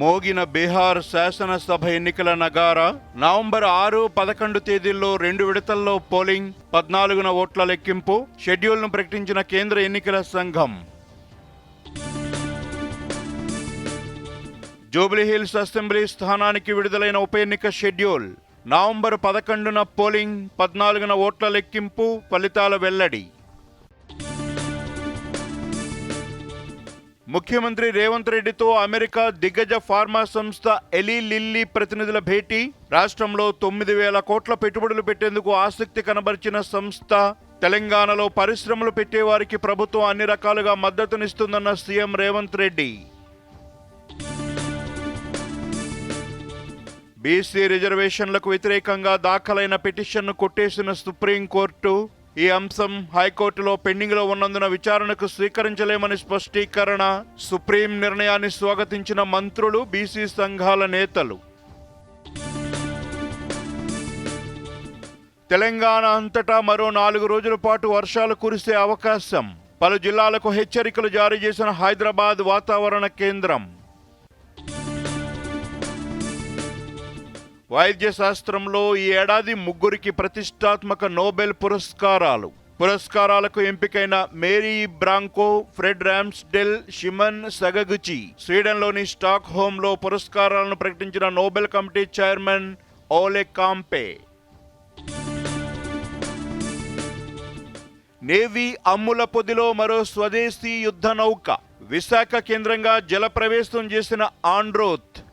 మోగిన బీహార్ శాసనసభ ఎన్నికల నగార నవంబర్ ఆరు పదకొండు తేదీల్లో రెండు విడతల్లో పోలింగ్ పద్నాలుగున ఓట్ల లెక్కింపు షెడ్యూల్ను ప్రకటించిన కేంద్ర ఎన్నికల సంఘం. జూబ్లీహిల్స్ అసెంబ్లీ స్థానానికి విడుదలైన ఉప ఎన్నిక షెడ్యూల్ నవంబర్ పదకొండున పోలింగ్ పద్నాలుగున ఓట్ల లెక్కింపు ఫలితాల వెల్లడి. ముఖ్యమంత్రి రేవంత్ రెడ్డితో అమెరికా దిగ్గజ ఫార్మా సంస్థ ఎలీ లిల్లీ ప్రతినిధుల భేటీ. రాష్ట్రంలో తొమ్మిది వేల కోట్ల పెట్టుబడులు పెట్టేందుకు ఆసక్తి కనబరిచిన సంస్థ తెలంగాణలో పరిశ్రమలు పెట్టేవారికి ప్రభుత్వం అన్ని రకాలుగా మద్దతునిస్తుందన్న సీఎం రేవంత్ రెడ్డి. బీసీ రిజర్వేషన్లకు వ్యతిరేకంగా దాఖలైన పిటిషన్ను కొట్టేసిన సుప్రీంకోర్టు ఈ అంశం హైకోర్టులో పెండింగ్లో ఉన్నందున విచారణకు స్వీకరించలేమని స్పష్టీకరణ సుప్రీం నిర్ణయాన్ని స్వాగతించిన మంత్రులు బీసీ సంఘాల నేతలు. తెలంగాణ అంతటా మరో నాలుగు రోజుల పాటు వర్షాలు కురిసే అవకాశం. పలు జిల్లాలకు హెచ్చరికలు జారీ చేసిన హైదరాబాద్ వాతావరణ కేంద్రం. వైద్య శాస్త్రంలో ఈ ఏడాది ముగ్గురికి ప్రతిష్టాత్మక నోబెల్ పురస్కారాలు. పురస్కారాలకు ఎంపికైన Mary Brunkow Fred Ramsdell Shimon Sakaguchi స్వీడన్లోని స్టాక్ హోమ్లో పురస్కారాలను ప్రకటించిన Nobel committee chairman Olle Kampe. Navy అమ్ముల పొదిలో మరో స్వదేశీ యుద్ధ నౌక. విశాఖ కేంద్రంగా జలప్రవేశం చేసిన ఆండ్రోత్.